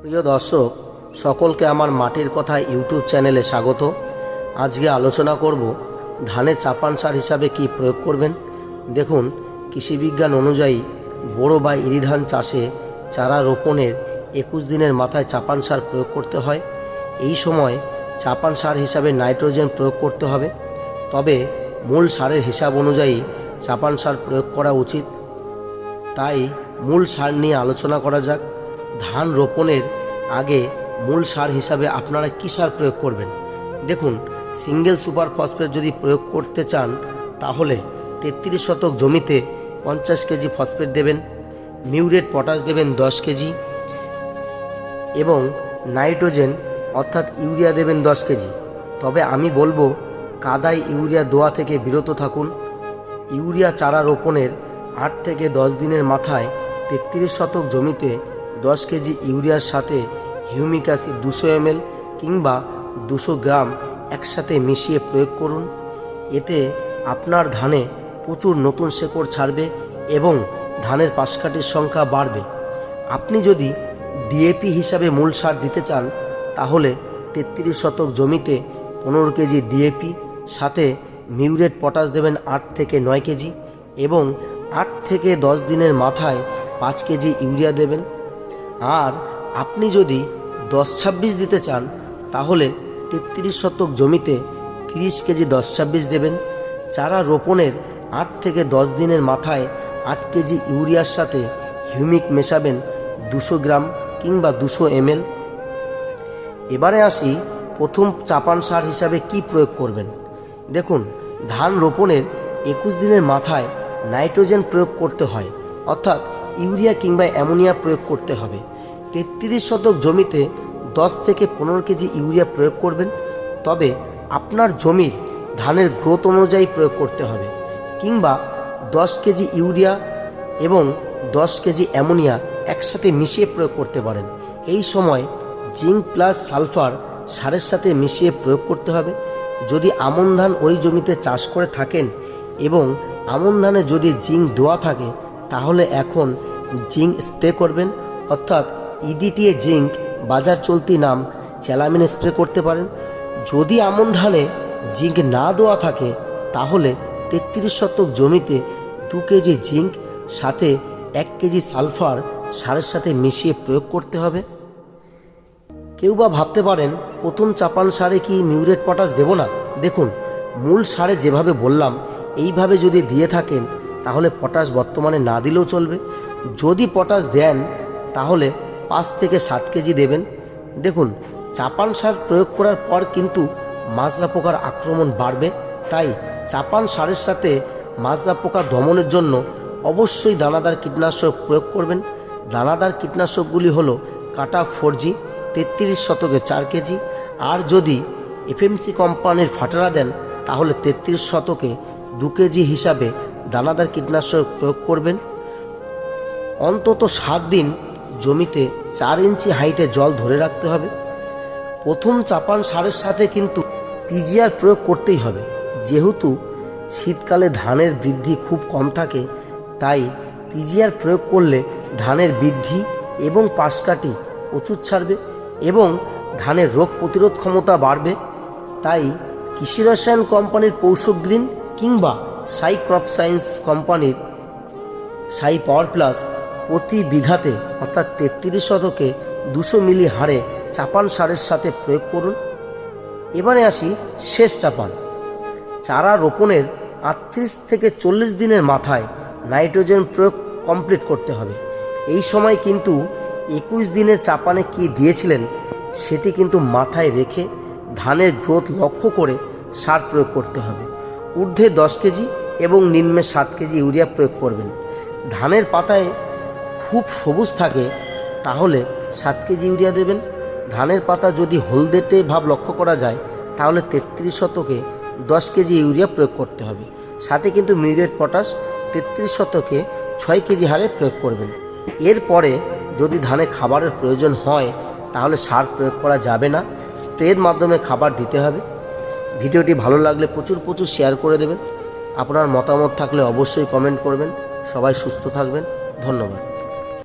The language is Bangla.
প্রিয় দর্শক, সকলকে আমার মাটির কথা ইউটিউব চ্যানেলে স্বাগত। আজকে আলোচনা করব ধানে চাপান সার হিসাবে কি প্রয়োগ করবেন। দেখুন কৃষিবিজ্ঞান অনুযায়ী বড় বা ইরি ধান চাষে চারা রোপণের একুশ দিনের মাথায় চাপান সার প্রয়োগ করতে হয়। এই সময় চাপান সার হিসাবে নাইট্রোজেন প্রয়োগ করতে হবে। তবে মূল সারের হিসাব অনুযায়ী চাপান সার প্রয়োগ করা উচিত। তাই মূল সার নিয়ে আলোচনা করা যাক। ধান রোপণের আগে মূল সার হিসাবে আপনারা কী সার প্রয়োগ করবেন? দেখুন, সিঙ্গেল সুপার ফসফেট যদি প্রয়োগ করতে চান, তাহলে তেত্রিশ শতক জমিতে পঞ্চাশ কেজি ফসফেট দেবেন, মিউরেট পটাশ দেবেন দশ কেজি, এবং নাইট্রোজেন অর্থাৎ ইউরিয়া দেবেন দশ কেজি। তবে আমি বলব, কাদায় ইউরিয়া দোয়া থেকে বিরত থাকুন। ইউরিয়া চারা রোপণের আট থেকে দশ দিনের মাথায় তেত্রিশ শতক জমিতে দশ কেজি ইউরিয়ার সাথে হিউমিক অ্যাসিড দুশো এমএল কিংবা দুশো গ্রাম একসাথে মিশিয়ে প্রয়োগ করুন। এতে আপনার ধানে প্রচুর নতুন শেকড় ছাড়বে এবং ধানের পাশকাঠির সংখ্যা বাড়বে। আপনি যদি ডিএপি হিসাবে মূল সার দিতে চান, তাহলে তেত্রিশ শতক জমিতে পনেরো কেজি ডিএপি, সাথে মিউরেট পটাশ দেবেন আট থেকে নয় কেজি এবং আট থেকে দশ দিনের মাথায় পাঁচ কেজি ইউরিয়া দেবেন। আর আপনি যদি দশ ছাব্বিশ দিতে চান, তাহলে তেত্রিশ শতক জমিতে তিরিশ কেজি দশ ছাব্বিশ দেবেন। চারা রোপণের আট থেকে দশ দিনের মাথায় আট কেজি ইউরিয়ার সাথে হিউমিক মেশাবেন দুশো গ্রাম কিংবা দুশো এমএল। এবারে আসি প্রথম চাপান সার হিসাবে কি প্রয়োগ করবেন। দেখুন, ধান রোপণের একুশ দিনের মাথায় নাইট্রোজেন প্রয়োগ করতে হয়, অর্থাৎ ইউরিয়া কিংবা অ্যামোনিয়া প্রয়োগ করতে হবে। তেত্রিশ শতক জমিতে দশ থেকে পনেরো কেজি ইউরিয়া প্রয়োগ করবেন। তবে আপনার জমির ধানের গ্রোথ অনুযায়ী প্রয়োগ করতে হবে কিংবা দশ কেজি ইউরিয়া এবং দশ কেজি অ্যামোনিয়া একসাথে মিশিয়ে প্রয়োগ করতে পারেন। এই সময় জিঙ্ক প্লাস সালফার সারের সাথে মিশিয়ে প্রয়োগ করতে হবে। যদি আমন ধান ওই জমিতে চাষ করে থাকেন এবং আমন ধানে যদি জিঙ্ক দেওয়া থাকে, তাহলে এখন জিঙ্ক স্প্রে করবেন, অর্থাৎ ইডিটিএ জিঙ্ক, বাজার চলতি নাম চ্যালামিন স্প্রে করতে পারেন। যদি আমন ধানে জিঙ্ক না দেওয়া থাকে, তাহলে তেত্রিশ শতক জমিতে দু কেজি জিঙ্ক, সাথে এক কেজি সালফার, সারের সাথে মিশিয়ে প্রয়োগ করতে হবে। কেউ বা ভাবতে পারেন, প্রথম চাপান সারে কি মিউরেট পটাশ দেব না? দেখুন, মূল সারে যেভাবে বললাম, এইভাবে যদি দিয়ে থাকেন, তাহলে পটাশ বর্তমানে না দিলেও চলবে। যদি পটাশ দেন, তাহলে পাঁচ থেকে সাত কেজি দেবেন। দেখুন, চাপান সার প্রয়োগ করার পর কিন্তু মাজরা পোকার আক্রমণ বাড়বে। তাই চাপান সারের সাথে মাজরা পোকা দমনের জন্য অবশ্যই দানাদার কীটনাশক প্রয়োগ করবেন। দানাদার কীটনাশকগুলি হলো কাটা ফোর জি তেত্রিশ শতকে চার কেজি। আর যদি এফএমসি কোম্পানির ফাটারা দেন, তাহলে তেত্রিশ শতকে দু কেজি হিসাবে দানাদার কীটনাশক প্রয়োগ করবেন। অন্তত সাত দিন জমিতে চার ইঞ্চি হাইটে জল ধরে রাখতে হবে। প্রথম চাপান সারের সাথে কিন্তু পিজিআর প্রয়োগ করতেই হবে। যেহেতু শীতকালে ধানের বৃদ্ধি খুব কম থাকে, তাই পিজিআর প্রয়োগ করলে ধানের বৃদ্ধি এবং পাশকাঠি প্রচুর ছাড়বে এবং ধানের রোগ প্রতিরোধ ক্ষমতা বাড়বে। তাই কৃষি রসায়ন কোম্পানির পৌষক গ্রিন কিংবা সাই ক্রপ সায়েন্স কোম্পানির সাই পাওয়ার প্লাস প্রতি বিঘাতে, অর্থাৎ তেত্রিশ শতকে দুশো মিলি হারে চাপান সারের সাথে প্রয়োগ করুন। এবারে আসি শেষ চাপান। চারা রোপণের আটত্রিশ থেকে চল্লিশ দিনের মাথায় নাইট্রোজেন প্রয়োগ কমপ্লিট করতে হবে। এই সময় কিন্তু একুশ দিনের চাপানে কি দিয়েছিলেন, সেটি কিন্তু মাথায় রেখে ধানের গ্রোথ লক্ষ্য করে সার প্রয়োগ করতে হবে। ঊর্ধ্বে দশ কেজি এবং নিম্নে সাত কেজি ইউরিয়া প্রয়োগ করবেন। ধানের পাতায় খুব সবুজ থাকে, তাহলে সাত কেজি ইউরিয়া দেবেন। ধানের পাতা যদি হলদেটে ভাব লক্ষ্য করা যায়, তাহলে তেত্রিশ শতকে দশ কেজি ইউরিয়া প্রয়োগ করতে হবে। সাথে কিন্তু মিউরেট পটাশ, তেত্রিশ শতকে ছয় কেজি হারে প্রয়োগ করবেন। এরপরে যদি ধানে খাবারের প্রয়োজন হয়, তাহলে সার প্রয়োগ করা যাবে না। স্প্রের মাধ্যমে খাবার দিতে হবে। ভিডিওটি ভালো লাগলে প্রচুর প্রচুর শেয়ার করে দেবেন। আপনার মতামত থাকলে অবশ্যই কমেন্ট করবেন। সবাই সুস্থ থাকবেন। ধন্যবাদ।